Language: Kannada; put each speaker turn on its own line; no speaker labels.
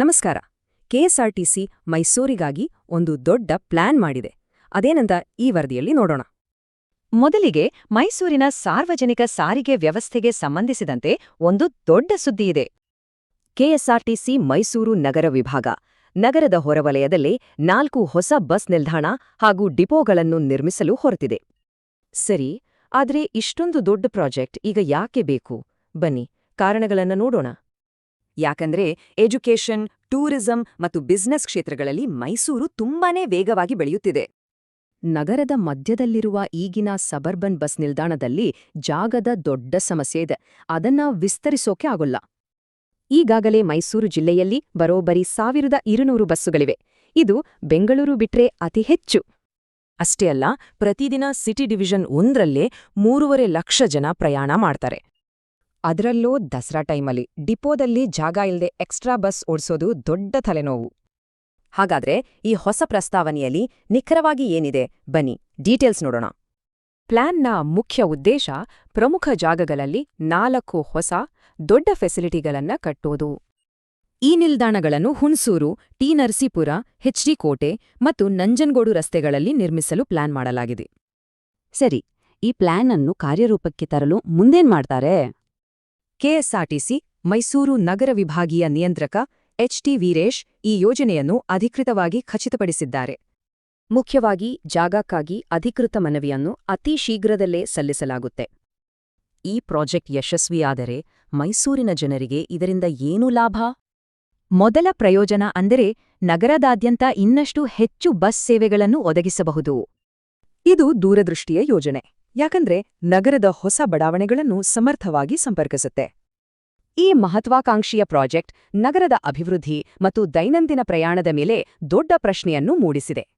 ನಮಸ್ಕಾರ. ಕೆಎಸ್ಆರ್ಟಿಸಿ ಮೈಸೂರಿಗಾಗಿ ಒಂದು ದೊಡ್ಡ ಪ್ಲಾನ್ ಮಾಡಿದೆ. ಅದೇನಂತ ಈ ವರದಿಯಲ್ಲಿ ನೋಡೋಣ.
ಮೊದಲಿಗೆ ಮೈಸೂರಿನ ಸಾರ್ವಜನಿಕ ಸಾರಿಗೆ ವ್ಯವಸ್ಥೆಗೆ ಸಂಬಂಧಿಸಿದಂತೆ ಒಂದು ದೊಡ್ಡ ಸುದ್ದಿಯಿದೆ
ಕೆಎಸ್ಆರ್ಟಿಸಿ ಮೈಸೂರು ನಗರ ವಿಭಾಗ. ನಗರದ ಹೊರವಲಯದಲ್ಲಿ ನಾಲ್ಕು ಹೊಸ ಬಸ್ ನಿಲ್ದಾಣ ಹಾಗೂ ಡಿಪೋಗಳನ್ನು ನಿರ್ಮಿಸಲು ಹೊರತಿದೆ ಸರಿ, ಆದರೆ ಇಷ್ಟೊಂದು ದೊಡ್ಡ ಪ್ರಾಜೆಕ್ಟ್ ಈಗ ಯಾಕೆ ಬೇಕು? ಬನ್ನಿ, ಕಾರಣಗಳನ್ನು ನೋಡೋಣ. ಯಾಕಂದ್ರೆ ಎಜುಕೇಷನ್, ಟೂರಿಸಂ ಮತ್ತು ಬಿಸ್ನೆಸ್ ಕ್ಷೇತ್ರಗಳಲ್ಲಿ ಮೈಸೂರು ತುಂಬಾನೇ ವೇಗವಾಗಿ ಬೆಳೆಯುತ್ತಿದೆ. ನಗರದ ಮಧ್ಯದಲ್ಲಿರುವ ಈಗಿನ ಸಬರ್ಬನ್ ಬಸ್ ನಿಲ್ದಾಣದಲ್ಲಿ ಜಾಗದ ದೊಡ್ಡ ಸಮಸ್ಯೆ ಇದೆ. ಅದನ್ನ ವಿಸ್ತರಿಸೋಕೆ ಆಗೋಲ್ಲ. ಈಗಾಗಲೇ ಮೈಸೂರು ಜಿಲ್ಲೆಯಲ್ಲಿ ಬರೋಬ್ಬರಿ ಸಾವಿರದ ಇರುನೂರು ಬಸ್ಸುಗಳಿವೆ. ಇದು ಬೆಂಗಳೂರು ಬಿಟ್ರೆ ಅತಿ ಹೆಚ್ಚು. ಅಷ್ಟೇ ಅಲ್ಲ, ಪ್ರತಿದಿನ ಸಿಟಿ ಡಿವಿಷನ್ ಒಂದ್ರಲ್ಲೇ ಮೂರುವರೆ ಲಕ್ಷ ಜನ ಪ್ರಯಾಣ ಮಾಡ್ತಾರೆ. ಅದರಲ್ಲೂ ದಸರಾ ಟೈಮಲ್ಲಿ ಡಿಪೋದಲ್ಲಿ ಜಾಗ ಇಲ್ಲದೆ ಎಕ್ಸ್ಟ್ರಾ ಬಸ್ ಓಡಿಸೋದು ದೊಡ್ಡ ತಲೆನೋವು. ಹಾಗಾದ್ರೆ ಈ ಹೊಸ ಪ್ರಸ್ತಾವನೆಯಲ್ಲಿ ನಿಖರವಾಗಿ ಏನಿದೆ? ಬನ್ನಿ, ಡೀಟೇಲ್ಸ್ ನೋಡೋಣ. ಪ್ಲಾನ್ನ ಮುಖ್ಯ ಉದ್ದೇಶ ಪ್ರಮುಖ ಜಾಗಗಳಲ್ಲಿ ನಾಲ್ಕು ಹೊಸ, ದೊಡ್ಡ ಫೆಸಿಲಿಟಿಗಳನ್ನ ಕಟ್ಟೋದು. ಈ ನಿಲ್ದಾಣಗಳನ್ನು ಹುಣಸೂರು, ಟಿ ನರಸೀಪುರ ಹೆಚ್ಡಿ ಕೋಟೆ ಮತ್ತು ನಂಜನಗೂಡು ರಸ್ತೆಗಳಲ್ಲಿ ನಿರ್ಮಿಸಲು ಪ್ಲಾನ್ ಮಾಡಲಾಗಿದೆ. ಸರಿ, ಈ ಪ್ಲಾನ್ ಅನ್ನು ಕಾರ್ಯರೂಪಕ್ಕೆ ತರಲು ಮುಂದೇನ್ ಮಾಡ್ತಾರೆ? ಕೆಎಸ್ಆರ್ಟಿಸಿ, ಮೈಸೂರು ನಗರ ವಿಭಾಗೀಯ ನಿಯಂತ್ರಕ ಎಚ್ಟಿ ವೀರೇಶ್ ಈ ಯೋಜನೆಯನ್ನು ಅಧಿಕೃತವಾಗಿ ಖಚಿತಪಡಿಸಿದ್ದಾರೆ. ಮುಖ್ಯವಾಗಿ ಜಾಗಕ್ಕಾಗಿ ಅಧಿಕೃತ ಮನವಿಯನ್ನು ಅತಿ ಶೀಘ್ರದಲ್ಲೇ ಸಲ್ಲಿಸಲಾಗುತ್ತೆ. ಈ ಪ್ರಾಜೆಕ್ಟ್ ಯಶಸ್ವಿಯಾದರೆ ಮೈಸೂರಿನ ಜನರಿಗೆ ಇದರಿಂದ ಏನು ಲಾಭ?
ಮೊದಲ ಪ್ರಯೋಜನ ಅಂದರೆ ನಗರದಾದ್ಯಂತ ಇನ್ನಷ್ಟು ಹೆಚ್ಚು ಬಸ್ ಸೇವೆಗಳನ್ನು ಒದಗಿಸಬಹುದು.
ಇದು ದೂರದೃಷ್ಟಿಯ ಯೋಜನೆ. ಯಾಕಂದ್ರೆ ನಗರದ ಹೊಸ ಬಡಾವಣೆಗಳನ್ನು ಸಮರ್ಥವಾಗಿ ಸಂಪರ್ಕಿಸುತ್ತೆ. ಈ ಮಹತ್ವಾಕಾಂಕ್ಷಿಯ ಪ್ರಾಜೆಕ್ಟ್ ನಗರದ ಅಭಿವೃದ್ಧಿ ಮತ್ತು ದೈನಂದಿನ ಪ್ರಯಾಣದ ಮೇಲೆ ದೊಡ್ಡ ಪ್ರಶ್ನೆಯನ್ನು ಮೂಡಿಸಿದೆ.